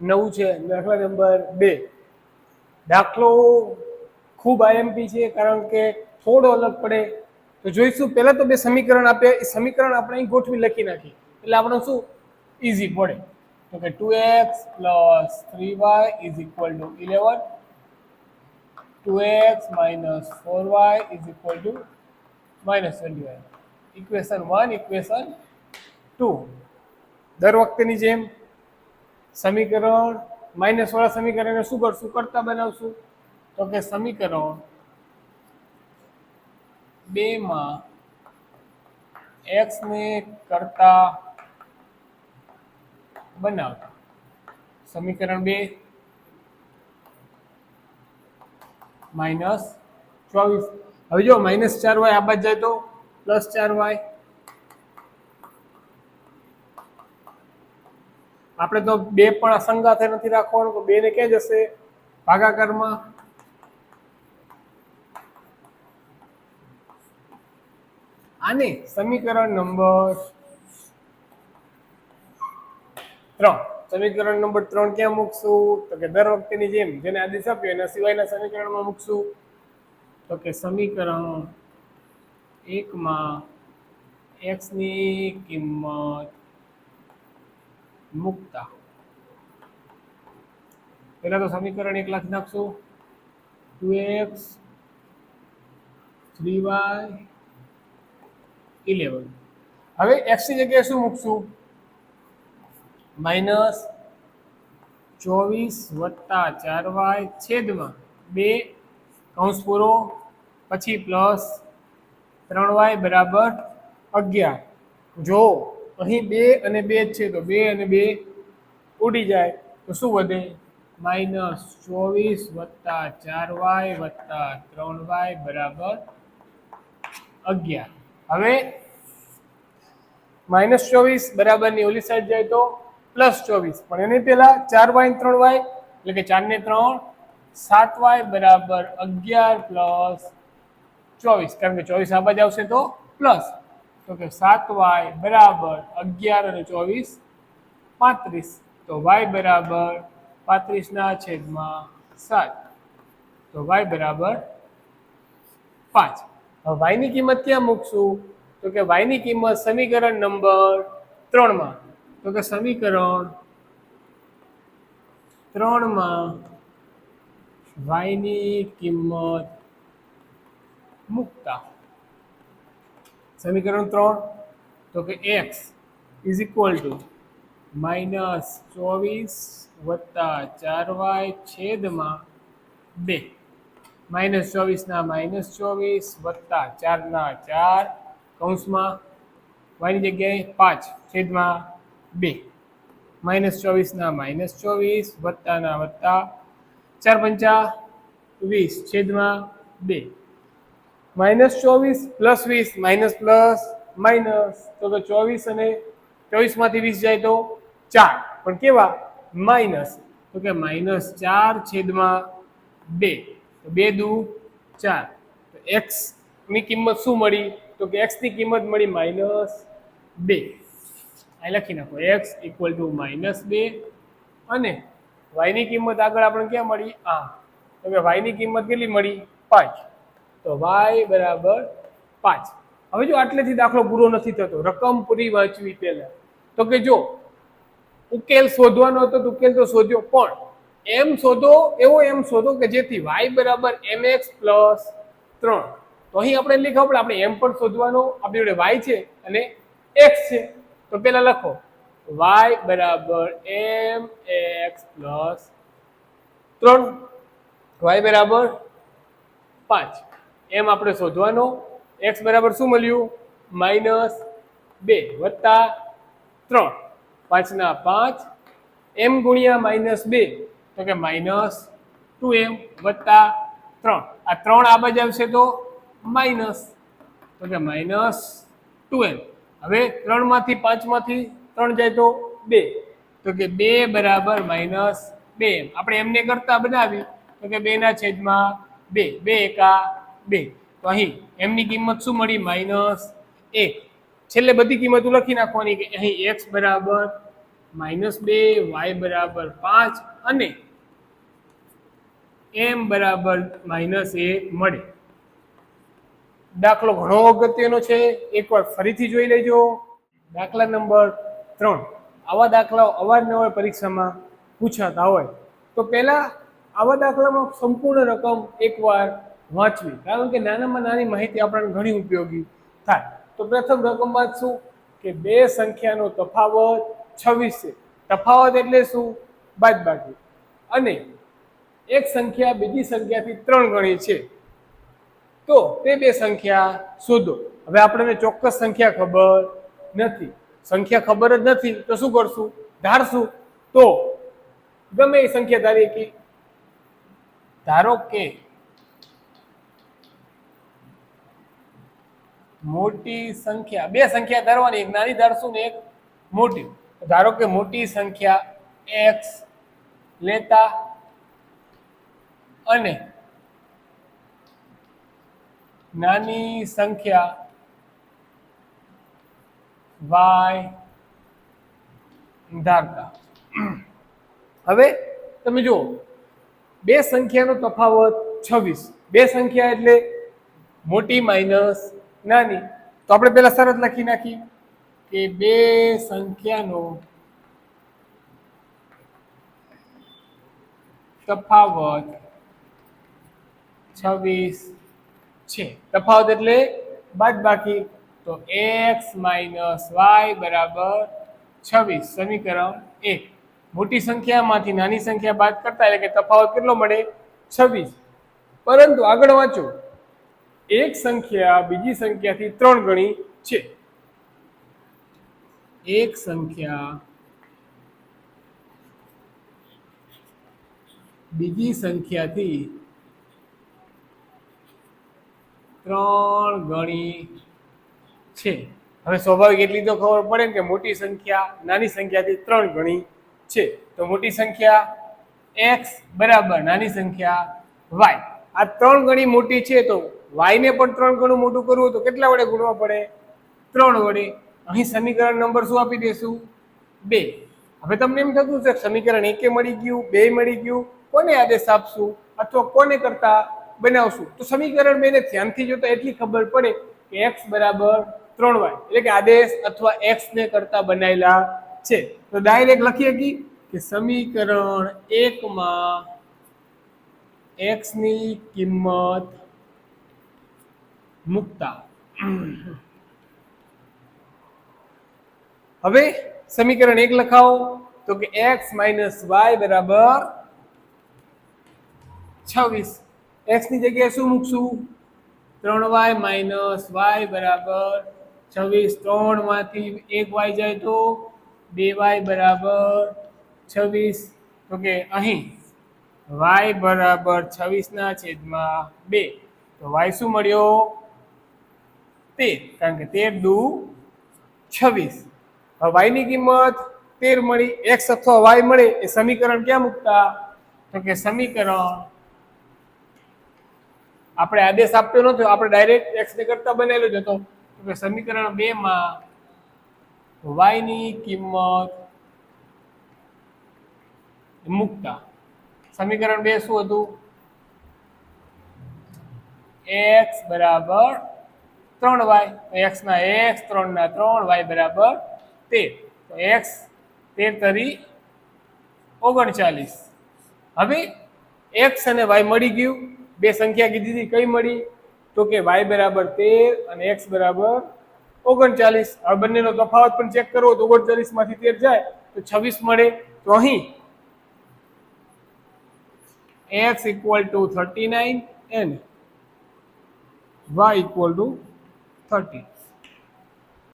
નવું છે દાખલા નંબર બે. દાખલો ખૂબ આઈએમપી છે, કારણ કે થોડો અલગ પડે. તો જોઈશું, પહેલાં તો બે સમીકરણ આપે, એ સમીકરણ આપણે અહીં ગોઠવી લખી નાખી એટલે આપણે શું? ઇઝી પડે. તો કે two x plus three y is equal to eleven two x minus four y is equal to minus twenty y equation one equation two દર વખતેની જેમ સમીકરણ માઇનસ વાળા સમીકરણને શું કરશું કરતા બનાવશું? તો કે સમીકરણ બેમાં એક્સ ને કરતા બનાવતા. સમીકરણ બે માઇનસ ચોવીસ. હવે જો માઇનસ ચાર વાય, આ બાજુ જાય તો પ્લસ ચાર વાય. આપણે તો બે પણ અસંગાથે નથી રાખવાનું, તો બે ને ક્યાં જશે? ભાગાકારમાં? આને સમીકરણ નંબર ત્રણ. સમીકરણ નંબર ત્રણ ક્યાં મૂકશું? તો કે દર વખતેની જેમ, જેને આદેશ આપ્યો, એના સિવાયના સમીકરણમાં મૂકશું. તો કે સમીકરણ એકમાં એક્સની કિંમત મૂકતા. પહેલા તો સમીકરણ એક લખી નાખશું. Two x three y eleven. હવે એક્સની જગ્યાએ શું મૂકશું? માઇનસ ચોવીસ વત્તા ચાર વાય છેદમાં બે કૌંસ પૂરો, પછી પ્લસ ત્રણ વાય બરાબર અગિયાર. જો અહીં બે અને બે છે, તો બે અને બે ઉડી જાય, તો શું વધે? માઇનસ ચોવીસ વત્તા ચાર વાય વત્તા ત્રણ વાય બરાબર અગિયાર. હવે માઇનસ ચોવીસ બરાબરની ઓલી સાઈડ જાય તો પ્લસ ચોવીસ. પણ એની પહેલાં ચાર વાય ત્રણ વાય, એટલે કે ચાર ને ત્રણ, સાત વાય બરાબર અગિયાર પ્લસ ચોવીસ. કારણ કે ચોવીસ આ બાજુ આવશે તો પ્લસ. તો કે સાત વાય બરાબર અગિયાર અને ચોવીસ પાંત્રીસ. તો વાય બરાબર પાંત્રીસના છેદમાં સાત. તો વાય બરાબર પાંચ. વાયની કિંમત ક્યાં મૂકશું? તો કે વાયની કિંમત સમીકરણ નંબર ત્રણમાં. તો કે સમીકરણ ત્રણમાં વાયની કિંમત મૂકતા. સમીકરણ ત્રણ. તો કે x is equal to minus ચોવીસ વત્તા ચાર વાય છેદમાં બે. માઇનસ ચોવીસના માઇનસ ચોવીસ વત્તા ચારના ચાર કૌંસમાં વાયની જગ્યાએ પાંચ છેદમાં બે. માઇનસ ચોવીસના માઇનસ ચોવીસ વત્તાના વત્તા ચાર પંચા વીસ છેદમાં બે. માઇનસ ચોવીસ પ્લસ વીસ, માઇનસ પ્લસ માઇનસ. તો કે ચોવીસ અને ચોવીસમાંથી વીસ જાય તો ચાર. પણ કેવા? માઇનસ. તો કે માઇનસ ચાર છેદમાં બે. તો બે દુ ચાર. તો એક્સની કિંમત શું મળી? તો કે એક્સની કિંમત મળી માઇનસ બે. અહીં લખી નાખો. એક્સ ઇક્વલ ટુ માઇનસ બે અને વાયની કિંમત આગળ આપણે ક્યાં મળી? આ. તો કે વાયની કિંમત કેટલી મળી? પાંચ. તો વાય બરાબર પાંચ. હવે જો આટલેથી દાખલો પૂરો નથી થતો, રકમ પૂરી વાંચવી પહેલા. તો કે જો, ઉકેલ શોધવાનો હતો તો ઉકેલ તો શોધ્યો, પણ એમ શોધો, એવો એમ શોધો કે જેથી વાય બરાબર એમ એક્સ પ્લસ ત્રણ. તો અહીં આપણે લખો પડે આપણે એમ પણ શોધવાનો, આપણી જોડે વાય છે અને એક્સ છે. તો પેલા લખો વાય બરાબર એમ એક્સ પ્લસ ત્રણ. વાય બરાબર પાંચ. એમ આપણે શોધવાનો. એક્સ બરાબર શું મળ્યું? માઇનસ બે વત્તા ત્રણ. પાંચના પાંચ. એમ ગુણ્યા માઇનસ બે. તો કે માઇનસ ટુ એમ વત્તા ત્રણ. આ ત્રણ આ બાજુ આવશે તો માઇનસ તો કે માઇનસ ટુ એમ. હવે ત્રણમાંથી પાંચમાંથી ત્રણ જાય તો બે. તો કે બે બરાબર માઇનસ બે એમ. આપણે એમને કરતા બનાવી. તો કે બેના છેદમાં બે. બે એકા બે. તો અહીં એમની કિંમત શું મળી? માઇનસ એક. છેલ્લે બધી કિંમતો લખી નાખવાની કે અહીં એક્સ બરાબર માઇનસ બે, વાય બરાબર પાંચ અને એમ બરાબર માઇનસ એ મળે. દાખલો ઘણો અગત્યનો છે. એકવાર ફરીથી જોઈ લેજો. દાખલા નંબર ત્રણ. આવા દાખલાઓ અવારનવાર પરીક્ષામાં પૂછાતા હોય. તો પહેલા આવા દાખલામાં સંપૂર્ણ રકમ એકવાર વાંચવી. કારણ કે નાનામાં નાની માહિતી આપણને ઘણી ઉપયોગી થાય. તો પ્રથમ રકમ શું? કે બે સંખ્યાનો તફાવત છવ્વીસ છે. તફાવત એટલે શું? બાદબાકી. અને એક સંખ્યા બીજી સંખ્યાથી ત્રણ ગણી છે. તો તે બે સંખ્યા શોધો. હવે આપણને ચોક્કસ સંખ્યા ખબર નથી. સંખ્યા ખબર જ નથી, તો શું કરશું? ધારશું. તો ગમે એ સંખ્યા ધારીએ કે ધારો કે મોટી સંખ્યા, બે સંખ્યા ધારવાની, એક નાની ધારશું ને એક મોટી. ધારો કે મોટી સંખ્યા એક્સ લેતા અને નાની સંખ્યા વાય ધારતા. હવે તમે જુઓ, બે સંખ્યાનો તફાવત છવ્વીસ. બે સંખ્યા એટલે મોટી માઇનસ નાની તો આપણે પહેલાં શરત લખી નાખી કે બે સંખ્યાનો તફાવત છવ્વીસ છે. તફાવત એટલે બાદ બાકી તો એક્સ માઇનસ વાય બરાબર છવ્વીસ. સમીકરણ એક. મોટી સંખ્યામાંથી નાની સંખ્યા બાદ કરતા એટલે કે તફાવત કેટલો મળે? છવ્વીસ. પરંતુ આગળ વાંચો. એક સંખ્યા બીજી સંખ્યાથી ત્રણ ગણી છે. એક સંખ્યા બીજી સંખ્યાથી ત્રણ ગણી છે. હવે સ્વાભાવિક એટલી તો ખબર પડે કે મોટી સંખ્યા નાની સંખ્યાથી ત્રણ ગણી છે. તો મોટી સંખ્યા એક્સ બરાબર, નાની સંખ્યા વાય. આ ત્રણ ગણી મોટી છે તો વાય ને પણ ત્રણ ગણું મોટું કરવું તો કેટલા વડે ગુણવા પડે? ત્રણ વડે. અહીં સમીકરણ નંબર શું આપી દેશું? બે. હવે તમને એમ થતું છે સમીકરણ એકે મળી ગયું, બે મળી ગયું. કોને આદેશ આપશું અથવા કોને કરતા બનાવશું? તો સમીકરણ બેને ધ્યાનથી જોતા એટલી ખબર પડે કે એક્સ બરાબર ત્રણ વાય. એટલે કે આદેશ અથવા એક્સ ને કરતા બનાવેલા છે. તો ડાયરેક્ટ લખીએ કી? કે સમીકરણ એકમાં એક્સની કિંમત મૂકતા. હવે સમીકરણ એક લખાવો તો કે એક્સ માઇનસ વાય બરાબર છવ્વીસ. એક્સની જગ્યાએ શું મૂકશું? ત્રણ વાય માઇનસ વાય બરાબર છવ્વીસ. ત્રણમાંથી એક વાય જાય તો બે વાય બરાબર છવ્વીસ. તો કે અહીં વાય બરાબર છવ્વીસના છેદમાં બે. તો વાય શું મળ્યો? તેર, કારણ કે તેર દુ છવ્વીસ. હવે વાયની કિંમત તેર મળી એક્સ અથવા વાય મળે, એ સમીકરણ ક્યાં મૂકતા? તો કે સમીકરણ આપણે આદેશ આપ્યો નતો આપણે ડાયરેક્ટ એક્સ ને કરતા બનાવેલો જ હતો. તો કે સમીકરણ બે માં વાયની કિંમત મૂકતા. સમીકરણ બે શું હતું? એક્સ બરાબર ત્રણ વાય એક્સના એક્સ ત્રણના ત્રણ વાય બરાબર તેર. તો એક્સ તેર તરી ઓગણચાલીસ. હવે એક્સ અને વાય મળી ગયું. બે સંખ્યા કીધી હતી. કઈ મળી? તો કે વાય બરાબર તેર અને એક્સ બરાબર ઓગણચાલીસ. હવે બંનેનો તફાવત પણ ચેક કરવો તો ઓગણચાલીસમાંથી તેર જાય તો છવ્વીસ મળે. તો અહીં x equal to thirty nine and y equal to 30